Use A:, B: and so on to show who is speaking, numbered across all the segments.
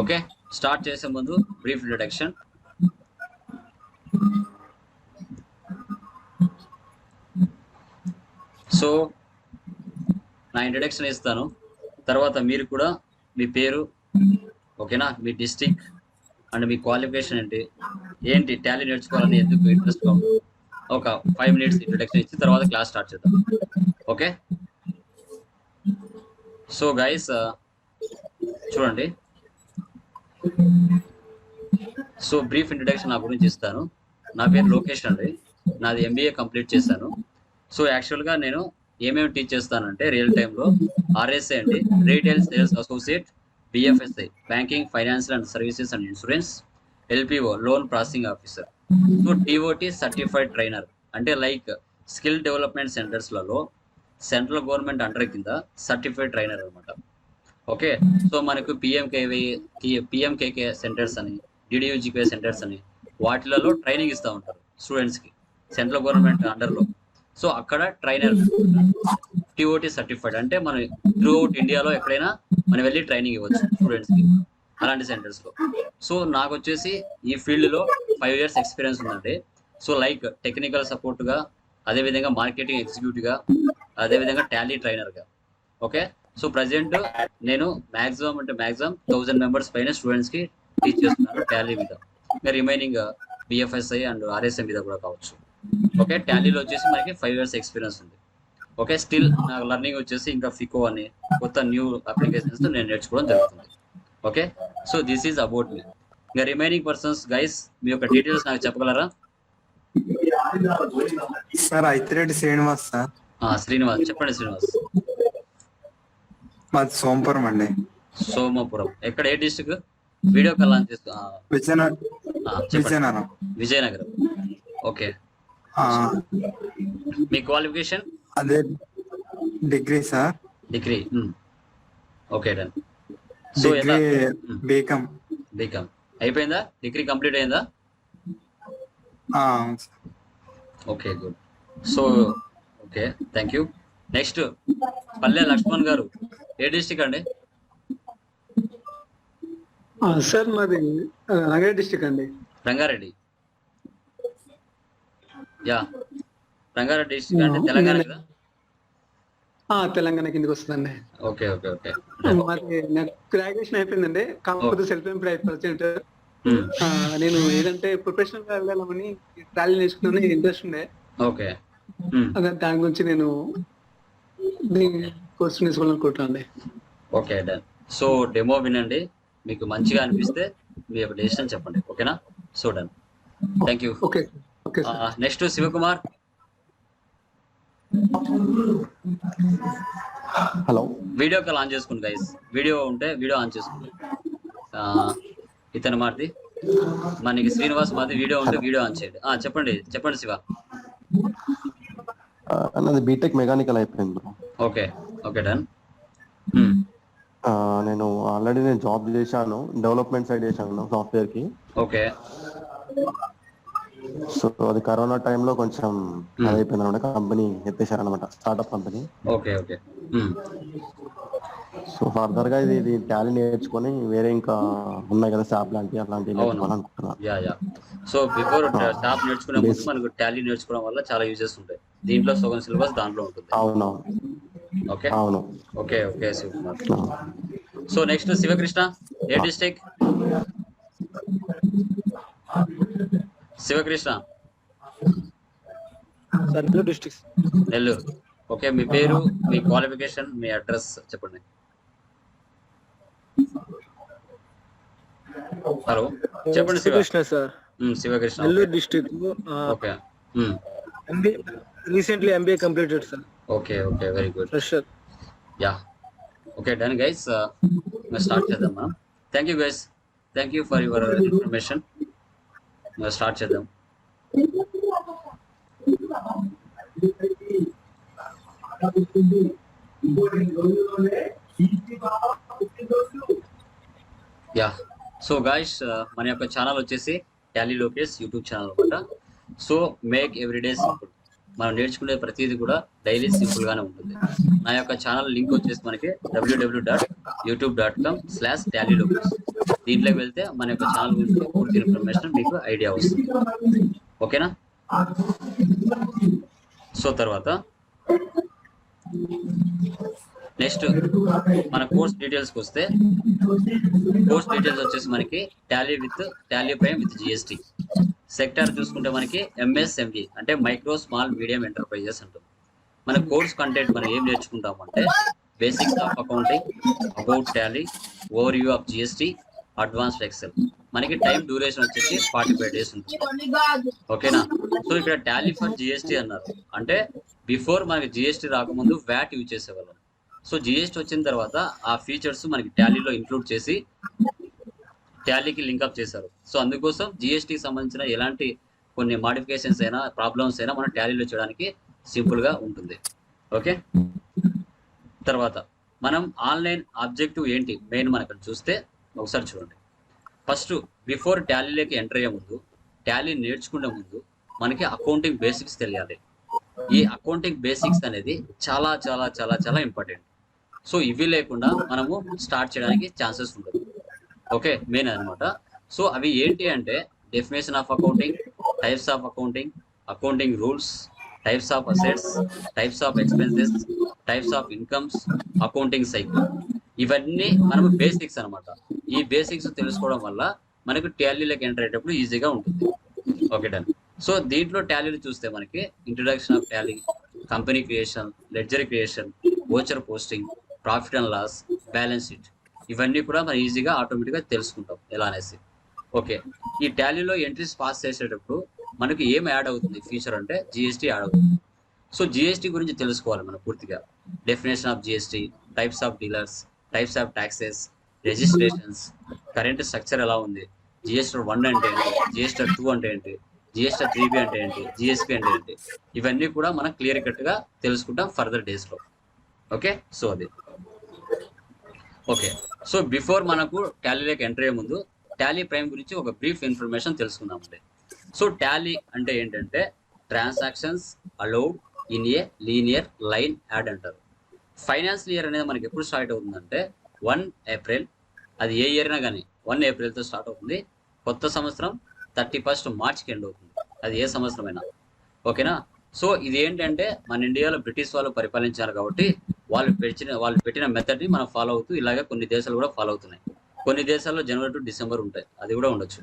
A: Okay start చేసే ముందు brief deduction so నా ఇంట్రడక్షన్ ఇస్తాను తర్వాత మీరు కూడా మీ పేరు ఓకేనా? మీ డిస్టిక్ అండ్ మీ క్వాలిఫికేషన్ ఏంటి? ఏంటి? టాలీ నేర్చుకోవాలని ఎందుకు ఇంట్రెస్ట్ ఒక ఫైవ్ మినిట్స్ ఇంట్రడక్షన్ ఇచ్చి తర్వాత క్లాస్ స్టార్ట్ చేద్దాం. ఓకే? సో గైస్ చూడండి. సో బ్రీఫ్ ఇంట్రడక్షన్ నా గురించి ఇస్తాను. నా పేరు లోకేష్ అండి. నాది ఎంబీఏ కంప్లీట్ చేశాను. సో యాక్చువల్గా నేను ఏమేమి టీచ్ చేస్తానంటే రియల్ టైంలో ఆర్ఎస్ఏ అండి retail sales associate BFSI banking financial and services and insurance LPO loan processing officer. So TOT certified trainer. అంటే లైక్ స్కిల్ డెవలప్మెంట్ సెంటర్స్లలో సెంట్రల్ గవర్నమెంట్ అండర్ కింద సర్టిఫైడ్ ట్రైనర్ అనమాట ఓకే సో మనకు PMKV PMKK centres అని డిడియూజీకే centres అని వాటిలలో training ఇస్తూ ఉంటారు స్టూడెంట్స్కి సెంట్రల్ గవర్నమెంట్ అండర్లో సో అక్కడ ట్రైనర్ టిఓటి సర్టిఫైడ్ అంటే మనం త్రూ అవుట్ ఇండియాలో ఎక్కడైనా మనం వెళ్ళి ట్రైనింగ్ ఇవ్వచ్చు స్టూడెంట్స్కి అలాంటి సెంటర్స్లో సో నాకు వచ్చేసి ఈ ఫీల్డ్లో ఫైవ్ ఇయర్స్ ఎక్స్పీరియన్స్ ఉందండి. సో లైక్ టెక్నికల్ సపోర్ట్గా అదేవిధంగా మార్కెటింగ్ ఎగ్జిక్యూటివ్గా అదేవిధంగా టాలీ ట్రైనర్గా ఓకే? సో ప్రజెంట్ నేను మాక్సిమం అంటే మాక్సిమం థౌజండ్ మెంబర్స్ పైన స్టూడెంట్స్కి టీచ్ చేస్తున్నాను టాలీ మీద. రిమైనింగ్ బిఎఫ్ఎస్ఐ అండ్ ఆర్ఎస్ఎం మీద కూడా కావచ్చు. ఓకే టాలీలో వచ్చేసి మనకి ఫైవ్ ఇయర్స్ ఎక్స్పీరియన్స్ ఉంది. ఓకే స్టిల్ నాకు లర్నింగ్ వచ్చేసి ఇంకా ఫికో అని కొత్త న్యూ అప్లికేషన్స్ నేను నేర్చుకోవడం జరుగుతుంది. Okay so this is about me ఇంకా రిమైనింగ్ పర్సన్స్ గైస్ మీ యొక్క డీటెయిల్స్ నాకు చెప్పగలరా?
B: సార్ ఐతిరెడ్డి శ్రీనివాస్ సార్
A: ఆ, శ్రీనివాస్ చెప్పండి శ్రీనివాస్.
B: మాది సోంపురం అండి.
A: సోమపురం. ఎక్కడ ఏ డిస్టిక్ వీడియో కాల్ ఆన్ చేస్తూ ఆ,
B: విజయనగరం. విజయనగరం.
A: విజయనగరం. ఓకే. మీ క్వాలిఫికేషన్
B: అదే degree sir.
A: Degree. Okay done. So
B: BCom
A: BCom అయిపోయిందా? డిగ్రీ కంప్లీట్ అయిందా. Okay good. So okay. Thank you next Palle Lakshman garu. A district అండి?
C: సార్ మాది రంగారెడ్డి డిస్టిక్ అండి.
A: రంగారెడ్డి. యా రంగారెడ్డి డిస్టిక్ అంటే తెలంగాణ కదా?
C: ఆ, తెలంగాణ కిందకి వస్తుందండి.
A: Okay okay okay.
C: మాది నాకు గ్రాడ్యుయేషన్ అయిపోయిందండి. కాకపోతే సెల్ఫ్ ఎంప్లాయ్
A: Hmm.
C: నేను ఏదంటే ప్రొఫెషనల్గా వెళ్ళాలని టాలీ నేర్చుకున్నాను ఇంట్రెస్ట్ ఉండే.
A: ఓకే.
C: దాని గురించి నేను దీని కోర్స్ నేర్చుకోవాలనుకుంటున్నాను
A: ఓకే డన్ సో డెమో వినండి. మీకు మంచిగా అనిపిస్తే మీ యొక్క డెసిషన్ చెప్పండి. ఓకేనా so done thank you
C: okay okay sir
A: next Shivakumar
D: hello
A: video call on చేసుకోండి గైస్ వీడియో ఉంటే వీడియో ఆన్ చేసుకోండి ఆ, ఇతను మాది. మనకి శ్రీనివాస్ మాది వీడియో ఉంటే వీడియో ఆన్ చేయండి. ఆ, చెప్పండి. చెప్పండి శివ.
D: ఆ, నాది బీటెక్ మెకానికల్ అయిపోయింది బ్రో
A: ఓకే ఓకే డన్
D: ఆ, నేను ఆల్రెడీ నేను జాబ్ చేశాను. డెవలప్మెంట్ సైడ్ చేశాను సాఫ్ట్వేర్కి.
A: ఓకే
D: సో అది కరోనా టైంలో కొంచెం అది అయిపోయింది అనమాట company ఎత్తేసారనమాట startup company
A: okay okay
D: so ఫర్దర్గా ఇది ఇది టాలెంట్ నేర్చుకొని వేరే ఇంకా ఉన్నాయి కదా శాప్ లాంటివి అట్లాంటివి
A: అవును.
D: నేర్చుకోవాలనుకుంటున్నాను.
A: Yeah yeah so before stop నేర్చుకునే ముందు మనకు టాలీ నేర్చుకోవడం వల్ల చాలా యూజెస్ ఉంటాయి. దీంట్లో సగం సిలబస్ దాంట్లో ఉంటుంది.
D: అవునవును.
A: ఓకే?
D: అవును.
A: Okay okay Shivakumar. So next Shivakrishna ఏ district? Shivakrishna.
C: Sir Nellore district.
A: Nellore. Okay మీ పేరు మీ క్వాలిఫికేషన్ మీ అడ్రస్ చెప్పండి. హలో చెప్పండి Shiva.
C: Srikrishna sir.
A: Shivakrishna
C: Nellore district
A: okay
C: recently MBA completed sir.
A: Okay okay very good
C: fresher
A: yeah okay done guys start చేద్దాం మనం thank you guys thank you for your information start చేద్దాం yeah so guys మన యొక్క channel వచ్చేసి Tally Lokesh YouTube channel అనమాట. So make everyday simple మనం నేర్చుకునే ప్రతిదీ కూడా డైలీ సింపుల్ గానే ఉంటుంది. నా యొక్క ఛానల్ లింక్ వచ్చేసి మనకి WWW dot YouTube dot com slash Tally దీంట్లోకి వెళ్తే మన యొక్క ఛానల్ గురించి పూర్తి ఇన్ఫర్మేషన్ మీకు ఐడియా వస్తుంది. ఓకేనా? సో తర్వాత నెక్స్ట్ మన కోర్స్ డీటెయిల్స్కి వస్తే కోర్స్ డీటెయిల్స్ వచ్చేసి మనకి టాలీ విత్ టాలీ పై విత్ జిఎస్టి సెక్టార్ చూసుకుంటే మనకి ఎంఎస్ఎంఈ అంటే మైక్రో స్మాల్ మీడియం ఎంటర్ప్రైజెస్ అంటుంది మన కోర్స్ కంటెంట్ మనం ఏం నేర్చుకుంటాం అంటే basics of accounting about Tally overview of GST advanced Excel మనకి టైం డ్యూరేషన్ వచ్చేసి ఫార్టీ ఫైవ్ డేస్ ఉంటుంది. ఓకేనా? సో ఇక్కడ టాలీ ఫర్ జిఎస్టి అన్నారు. అంటే బిఫోర్ మనకి జిఎస్టి రాకముందు వ్యాట్ యూజ్ చేసేవాళ్ళం. సో జిఎస్టి వచ్చిన తర్వాత ఆ ఫీచర్స్ మనకి టాలీలో ఇంక్లూడ్ చేసి ట్యాలీకి లింకప్ చేశారు. సో అందుకోసం జిఎస్టికి సంబంధించిన ఎలాంటి కొన్ని మాడిఫికేషన్స్ అయినా ప్రాబ్లమ్స్ అయినా మనం ట్యాలీలో చేయడానికి సింపుల్గా ఉంటుంది. ఓకే? తర్వాత మనం ఆన్లైన్ ఆబ్జెక్టివ్ ఏంటి? మెయిన్ మనం ఇక్కడ చూస్తే ఒకసారి చూడండి. ఫస్ట్ బిఫోర్ టాలీలోకి ఎంటర్ అయ్యే ముందు టాలీ నేర్చుకునే ముందు మనకి అకౌంటింగ్ బేసిక్స్ తెలియాలి. ఈ అకౌంటింగ్ బేసిక్స్ అనేది చాలా చాలా చాలా చాలా ఇంపార్టెంట్ సో ఇవి లేకుండా మనము స్టార్ట్ చేయడానికి ఛాన్సెస్ ఉండదు. ఓకే మెయిన్ అన్నమాట. సో అవి ఏంటి అంటే definition of accounting types of accounting accounting rules types of assets types of expenses types of incomes accounting cycle ఇవన్నీ మనము బేసిక్స్ అన్నమాట. ఈ బేసిక్స్ తెలుసుకోవడం వల్ల మనకు టాలీలోకి ఎంటర్ అయ్యేటప్పుడు ఈజీగా ఉంటుంది. ఓకే డన్ సో దీంట్లో టాలీలు చూస్తే మనకి introduction of Tally company creation ledger creation voucher posting profit and loss balance sheet ఇవన్నీ కూడా మనం ఈజీగా ఆటోమేటిక్గా తెలుసుకుంటాం ఎలా అనేసి. ఓకే. ఈ టాలీలో ఎంట్రీస్ పాస్ చేసేటప్పుడు మనకి ఏం యాడ్ అవుతుంది ఫీచర్ అంటే జిఎస్టీ యాడ్ అవుతుంది. సో జిఎస్టీ గురించి తెలుసుకోవాలి మనం పూర్తిగా. Definition of GST types of dealers types of taxes registrations current structure ఎలా ఉంది జిఎస్టర్ వన్ అంటే ఏంటి జిఎస్టర్ టూ అంటే ఏంటి జిఎస్టర్ త్రీ బి అంటే ఏంటి జిఎస్పి అంటే ఏంటి ఇవన్నీ కూడా మనం క్లియర్ కట్గా తెలుసుకుంటాం ఫర్దర్ డేస్లో. ఓకే. సో అది. ఓకే. సో బిఫోర్ మనకు టాలీలోకి ఎంటర్ అయ్యే ముందు టాలీ ప్రైమ్ గురించి ఒక బ్రీఫ్ ఇన్ఫర్మేషన్ తెలుసుకుందామండి. సో టాలీ అంటే ఏంటంటే transactions allowed in a linear line add అంటారు. ఫైనాన్షియల్ ఇయర్ అనేది మనకి ఎప్పుడు స్టార్ట్ అవుతుందంటే వన్ ఏప్రిల్ అది ఏ ఇయర్ అయినా కానీ వన్ ఏప్రిల్తో స్టార్ట్ అవుతుంది. కొత్త సంవత్సరం థర్టీ ఫస్ట్ మార్చ్కి ఎండ్ అవుతుంది. అది ఏ సంవత్సరమైనా. ఓకేనా? సో ఇది ఏంటంటే మన ఇండియాలో బ్రిటిష్ వాళ్ళు పరిపాలించారు కాబట్టి వాళ్ళు పెట్టిన వాళ్ళు పెట్టిన మెథడ్ని మనం ఫాలో అవుతూ ఇలాగే కొన్ని దేశాలు కూడా ఫాలో అవుతున్నాయి. కొన్ని దేశాల్లో జనవరి టు డిసెంబర్ ఉంటాయి. అది కూడా ఉండొచ్చు.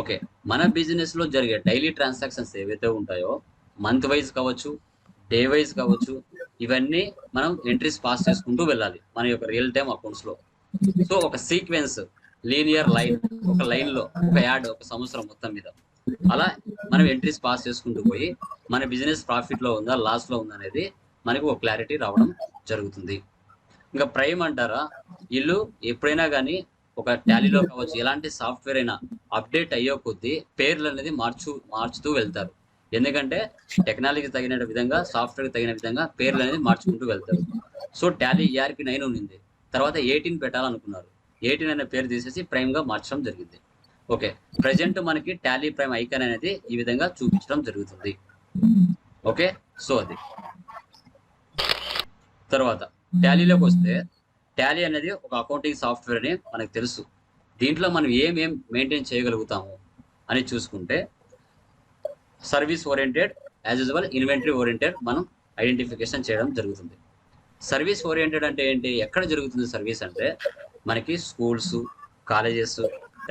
A: ఓకే మన బిజినెస్లో జరిగే డైలీ ట్రాన్సాక్షన్స్ ఏవైతే ఉంటాయో మంత్ వైజ్ కావచ్చు డే వైజ్ కావచ్చు ఇవన్నీ మనం ఎంట్రీస్ పాస్ చేసుకుంటూ వెళ్ళాలి మన యొక్క రియల్ టైమ్ అకౌంట్స్లో. సో ఒక సీక్వెన్స్ లీనియర్ లైన్ ఒక లైన్లో ఒక యాడ్ ఒక సంవత్సరం మొత్తం మీద. అలా మనం ఎంట్రీస్ పాస్ చేసుకుంటూ పోయి మన బిజినెస్ ప్రాఫిట్లో ఉందా లాస్లో ఉందా అనేది మనకు ఒక క్లారిటీ రావడం జరుగుతుంది. ఇంకా ప్రైమ్ అంటారా? వీళ్ళు ఎప్పుడైనా కానీ ఒక టాలీలో కావచ్చు ఎలాంటి సాఫ్ట్వేర్ అయినా అప్డేట్ అయ్యే కొద్దీ పేర్లు అనేది మార్చు మార్చుతూ వెళ్తారు. ఎందుకంటే టెక్నాలజీ తగిన విధంగా సాఫ్ట్వేర్ తగిన విధంగా పేర్లు అనేది మార్చుకుంటూ వెళ్తారు. సో టాలీ ఈఆర్పి నైన్ ఉంది తర్వాత ఎయిటీన్ పెట్టాలనుకున్నారు. ఎయిటీన్ అనే పేరు తీసేసి ప్రైమ్గా మార్చడం జరిగింది. ఓకే. ప్రజెంట్ మనకి టాలీ ప్రైమ్ ఐకాన్ అనేది ఈ విధంగా చూపించడం జరుగుతుంది. ఓకే. సో అది. తర్వాత టాలీలోకి వస్తే టాలీ అనేది ఒక అకౌంటింగ్ సాఫ్ట్వేర్ అని మనకు తెలుసు. దీంట్లో మనం ఏమేం మెయింటైన్ చేయగలుగుతాము అని చూసుకుంటే service oriented as usual inventory oriented మనం ఐడెంటిఫికేషన్ చేయడం జరుగుతుంది. సర్వీస్ ఓరియంటెడ్ అంటే ఏంటి? ఎక్కడ జరుగుతుంది సర్వీస్ అంటే మనకి స్కూల్స్ కాలేజెస్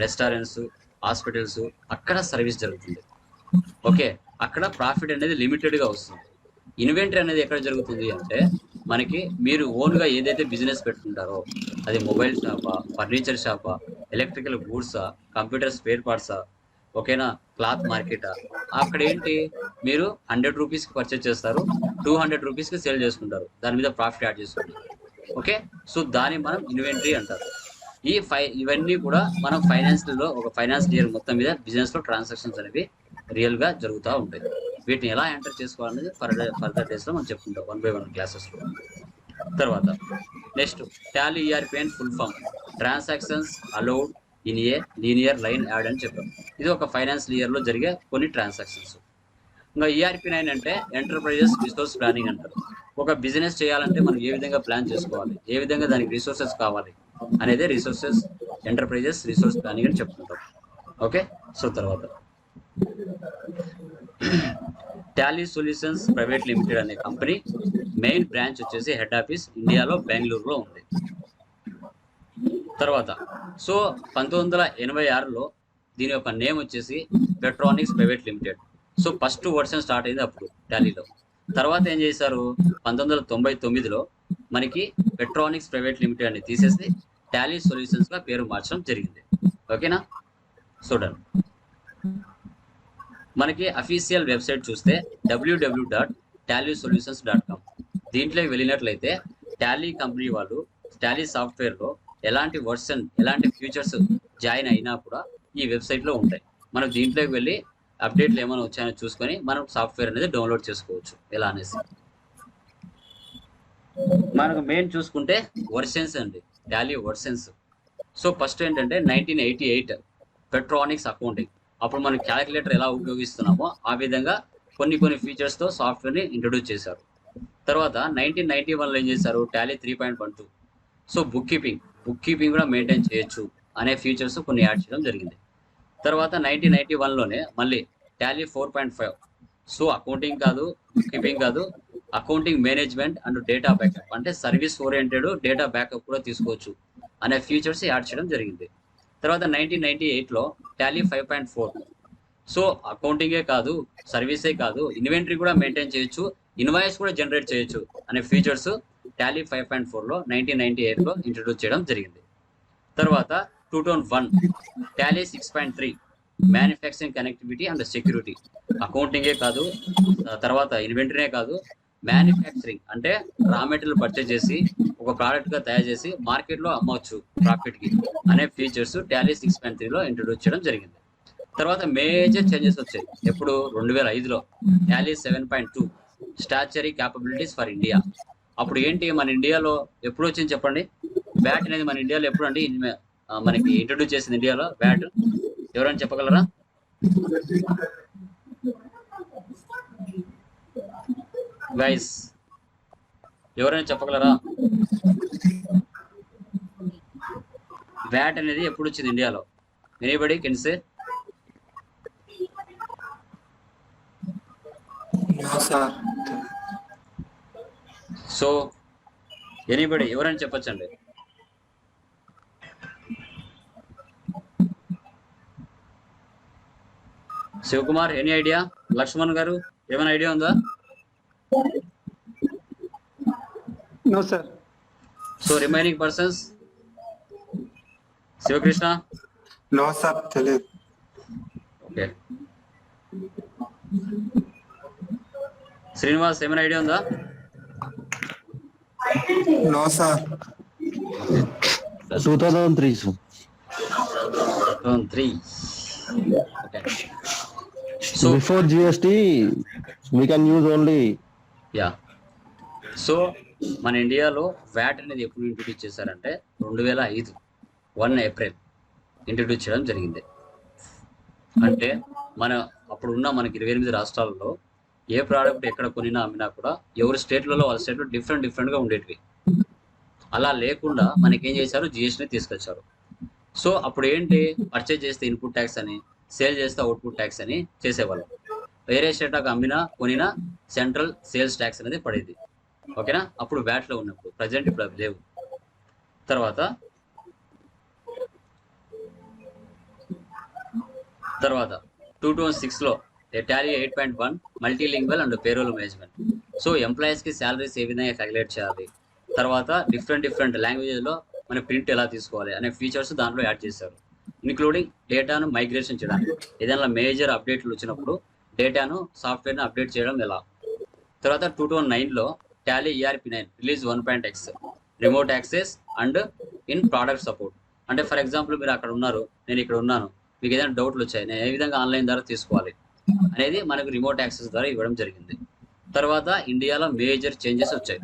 A: రెస్టారెంట్స్ హాస్పిటల్స్ అక్కడ సర్వీస్ జరుగుతుంది. ఓకే? అక్కడ ప్రాఫిట్ అనేది లిమిటెడ్గా వస్తుంది. ఇన్వెంటరీ అనేది ఎక్కడ జరుగుతుంది అంటే మనకి మీరు ఓన్గా ఏదైతే బిజినెస్ పెట్టుకుంటారో అది మొబైల్ షాపా ఫర్నిచర్ షాపా ఎలక్ట్రికల్ గూడ్సా కంప్యూటర్ స్పేర్ పార్ట్సా ఓకేనా? క్లాత్ మార్కెటా అక్కడ ఏంటి? మీరు హండ్రెడ్ రూపీస్కి పర్చేస్ చేస్తారు టూ హండ్రెడ్ రూపీస్కి సేల్ చేసుకుంటారు. దాని మీద ప్రాఫిట్ యాడ్ చేసుకుంటారు. ఓకే? సో దాన్ని మనం ఇన్వెంటరీ అంటారు. ఈ ఫై ఇవన్నీ కూడా మనం ఫైనాన్స్లో ఒక ఫైనాన్స్ ఇయర్ మొత్తం మీద బిజినెస్లో ట్రాన్సాక్షన్స్ అనేవి రియల్గా జరుగుతూ ఉంటాయి. వీటిని ఎలా ఎంటర్ చేసుకోవాలనేది ఫర్దర్ ఫర్దర్ డేస్లో మనం చెప్పుకుంటాం వన్ బై వన్ క్లాసెస్లో తర్వాత next Tally ERP and full form transactions allowed in a linear line add అని చెప్పాం. ఇది ఒక ఫైనాన్షియల్ ఇయర్లో జరిగే కొన్ని ట్రాన్సాక్షన్స్ ఇంకా ఈఆర్పి నైన్ అంటే ఎంటర్ప్రైజెస్ రిసోర్స్ ప్లానింగ్ అంటారు. ఒక బిజినెస్ చేయాలంటే మనం ఏ విధంగా ప్లాన్ చేసుకోవాలి ఏ విధంగా దానికి రిసోర్సెస్ కావాలి అనేది రిసోర్సెస్ ఎంటర్ప్రైజెస్ రిసోర్స్ ప్లానింగ్ అని చెప్పుకుంటాం. ఓకే సో తర్వాత. టాలీ సొల్యూషన్స్ ప్రైవేట్ లిమిటెడ్ అనే కంపెనీ మెయిన్ బ్రాంచ్ వచ్చేసి హెడ్ ఆఫీస్ ఇండియాలో బెంగళూరులో ఉంది. తర్వాత సో పంతొమ్మిది వందల ఎనభై ఆరులో దీని యొక్క నేమ్ వచ్చేసి Peutronics private limited so first version start అయింది అప్పుడు టాలీలో తర్వాత ఏం చేశారు? పంతొమ్మిది వందల తొంభై తొమ్మిదిలో మనకి పెట్రానిక్స్ ప్రైవేట్ లిమిటెడ్ అని తీసేసి టాలీ సొల్యూషన్స్గా పేరు మార్చడం జరిగింది. ఓకేనా? చూడండి మనకి అఫీషియల్ వెబ్సైట్ చూస్తే WWW dot Tally Solutions dot com దీంట్లోకి వెళ్ళినట్లయితే టాలీ కంపెనీ వాళ్ళు టాలీ సాఫ్ట్వేర్లో ఎలాంటి వర్షన్ ఎలాంటి ఫీచర్స్ జాయిన్ అయినా కూడా ఈ వెబ్సైట్లో ఉంటాయి. మనం దీంట్లోకి వెళ్ళి అప్డేట్లు ఏమైనా వచ్చాయో చూసుకొని మనం సాఫ్ట్వేర్ అనేది డౌన్లోడ్ చేసుకోవచ్చు. ఎలా అనేసి. మనకు మెయిన్ చూసుకుంటే వర్షన్స్ అండి టాలీ వర్షన్స్ సో ఫస్ట్ ఏంటంటే nineteen eighty eight Peutronics accounting అప్పుడు మనం క్యాలిక్యులేటర్ ఎలా ఉపయోగిస్తున్నామో ఆ విధంగా కొన్ని కొన్ని ఫీచర్స్తో సాఫ్ట్వేర్ని ఇంట్రడ్యూస్ చేశారు. తర్వాత నైన్టీన్ నైన్టీ వన్లో ఏం చేశారు? Tally three point one two so bookkeeping bookkeeping కూడా మెయింటైన్ చేయొచ్చు అనే ఫీచర్స్ కొన్ని యాడ్ చేయడం జరిగింది. తర్వాత నైన్టీన్ నైన్టీ వన్లోనే మళ్ళీ Tally four point five so accounting కాదు బుక్ కీపింగ్ కాదు accounting management and data backup అంటే సర్వీస్ ఓరియంటెడ్ డేటా బ్యాకప్ కూడా తీసుకోవచ్చు అనే ఫీచర్స్ యాడ్ చేయడం జరిగింది. తర్వాత నైన్టీన్ నైన్టీ ఎయిట్లో Tally five point four so అకౌంటింగే కాదు సర్వీసే కాదు ఇన్వెంటరీ కూడా మెయింటైన్ చేయొచ్చు ఇన్వాయిస్ కూడా జనరేట్ చేయొచ్చు అనే ఫీచర్స్ టాలీ ఫైవ్ పాయింట్ ఫోర్లో నైన్టీన్ నైన్టీ ఎయిట్లో ఇంట్రడ్యూస్ చేయడం జరిగింది. తర్వాత two thousand one Tally six point three manufacturing connectivity and security అకౌంటింగే కాదు తర్వాత ఇన్వెంటరీనే కాదు మ్యానుఫ్యాక్చరింగ్ అంటే రా మెటీరియల్ పర్చేజ్ చేసి ఒక ప్రోడక్ట్గా తయారు చేసి మార్కెట్లో అమ్మవచ్చు ప్రాఫిట్కి అనే ఫీచర్స్ టాలీ సిక్స్ పాయింట్ త్రీలో ఇంట్రొడ్యూస్ చేయడం జరిగింది. తర్వాత మేజర్ చేంజెస్ వచ్చాయి. ఎప్పుడు? రెండు వేల ఐదులో. Tally seven point two statutory capabilities for India అప్పుడు ఏంటి మన ఇండియాలో ఎప్పుడు వచ్చింది చెప్పండి? బ్యాట్ అనేది మన ఇండియాలో ఎప్పుడు అండి? మనకి ఇంట్రొడ్యూస్ చేసింది ఇండియాలో బ్యాట్ ఎవరైనా చెప్పగలరా? గైస్ ఎవరైనా చెప్పగలరా? బ్యాట్ అనేది ఎప్పుడు వచ్చింది ఇండియాలో anybody can say so anybody ఎవరైనా చెప్పొచ్చండి? శివకుమార్ ఎనీ ఐడియా లక్ష్మణ్ గారు ఏమైనా ఐడియా ఉందా?
C: No sir
A: so remaining persons Shivakrishna
B: no sir తెలియదు
A: ఓకే శ్రీనివాస్ ఏమైనా ఐడియా ఉందా
B: no sir
D: two thousand three
A: three okay so
D: before GST we can use only
A: yeah. So మన ఇండియాలో VAT అనేది ఎప్పుడు ఇంట్రొడ్యూస్ చేశారంటే రెండు వేల ఐదు వన్ ఏప్రిల్ ఇంట్రొడ్యూస్ చేయడం జరిగింది. అంటే మన అప్పుడు ఉన్న మనకి ఇరవై ఎనిమిది రాష్ట్రాలలో ఏ ప్రోడక్ట్ ఎక్కడ కొనినా అమ్మినా కూడా ఎవరి స్టేట్లలో వాళ్ళ స్టేట్లో డిఫరెంట్ డిఫరెంట్గా ఉండేటివి. అలా లేకుండా మనకి ఏం చేశారు జిఎస్టీని తీసుకొచ్చారు. సో అప్పుడు ఏంటి? పర్చేజ్ చేస్తే ఇన్పుట్ ట్యాక్స్ అని సేల్ చేస్తే అవుట్పుట్ ట్యాక్స్ అని చేసేవాళ్ళం. వేరే స్టేట్ అమ్మినా కొనినా సెంట్రల్ సేల్స్ ట్యాక్స్ అనేది పడేది. ఓకేనా? అప్పుడు వ్యాట్లో లో ఉన్నప్పుడు ప్రజెంట్ ఇప్పుడు అవి లేవు. తర్వాత తర్వాత టూ థౌజండ్ సిక్స్లో Tally eight point one multilingual and payroll management. So ఎంప్లాయీస్కి శాలరీస్ ఏ విధంగా క్యాలిక్యులేట్ చేయాలి? తర్వాత డిఫరెంట్ డిఫరెంట్ లాంగ్వేజెస్లో మన ప్రింట్ ఎలా తీసుకోవాలి అనే ఫీచర్స్ దాంట్లో యాడ్ చేశారు. ఇంక్లూడింగ్ డేటాను మైగ్రేషన్ చేయడానికి. ఏదైనా మేజర్ అప్డేట్లు వచ్చినప్పుడు డేటాను సాఫ్ట్వేర్ను అప్డేట్ చేయడం ఎలా? తర్వాత టూ థౌజండ్ నైన్లో Tally ERP nine release one point X remote access and in product support. అంటే ఫర్ ఎగ్జాంపుల్ మీరు అక్కడ ఉన్నారు నేను ఇక్కడ ఉన్నాను మీకు ఏదైనా డౌట్లు వచ్చాయి నేను ఏ విధంగా ఆన్లైన్ ద్వారా తీసుకోవాలి అనేది మనకు రిమోట్ యాక్సెస్ ద్వారా ఇవ్వడం జరిగింది. తర్వాత ఇండియాలో మేజర్ చేంజెస్ వచ్చాయి.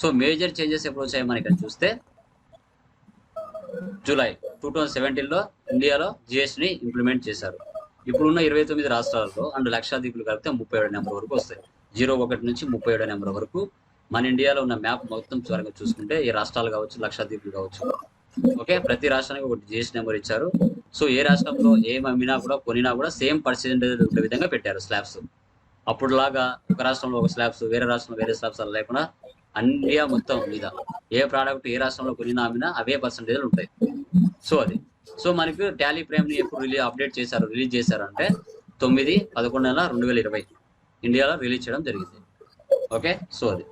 A: సో మేజర్ చేంజెస్ ఎప్పుడు వచ్చాయి మనకి చూస్తే జూలై టూ థౌజండ్ సెవెంటీన్లో ఇండియాలో జిఎస్టీని ఇంప్లిమెంట్ చేశారు. ఇప్పుడున్న ఇరవై తొమ్మిది రాష్ట్రాల్లో అండ్ లక్షాదీపులు కలిపితే ముప్పై ఏడు నెంబర్ వరకు వస్తాయి. జీరో ఒకటి నుంచి ముప్పై ఏడు నెంబర్ వరకు మన ఇండియాలో ఉన్న మ్యాప్ మొత్తం త్వరగా చూసుకుంటే ఈ రాష్ట్రాలు కావచ్చు లక్షాదీపులు కావచ్చు. ఓకే? ప్రతి రాష్ట్రానికి ఒక జిఎస్టీ నెంబర్ ఇచ్చారు. సో ఏ రాష్ట్రంలో ఏం అమ్మినా కూడా కొనినా కూడా సేమ్ పర్సెంటేజ్ ఉండే విధంగా పెట్టారు స్లాబ్స్. అప్పుడు లాగా ఒక రాష్ట్రంలో ఒక స్లాబ్స్ వేరే రాష్ట్రంలో వేరే స్లాబ్స్ అలా లేకుండా ఇండియా మొత్తం మీద. ఏ ప్రోడక్ట్ ఏ రాష్ట్రంలో కొనినా అమ్మినా అవే పర్సంటేజ్లు ఉంటాయి. సో అది. సో మనకి టాలీ ప్రేమ్ని ఎప్పుడు రిలీజ్ అప్డేట్ చేశారు రిలీజ్ చేశారు అంటే తొమ్మిది పదకొండు నెల రెండు వేల ఇరవై. ఇండియాలో రిలీజ్ చేయడం జరిగింది. ఓకే? సో అది.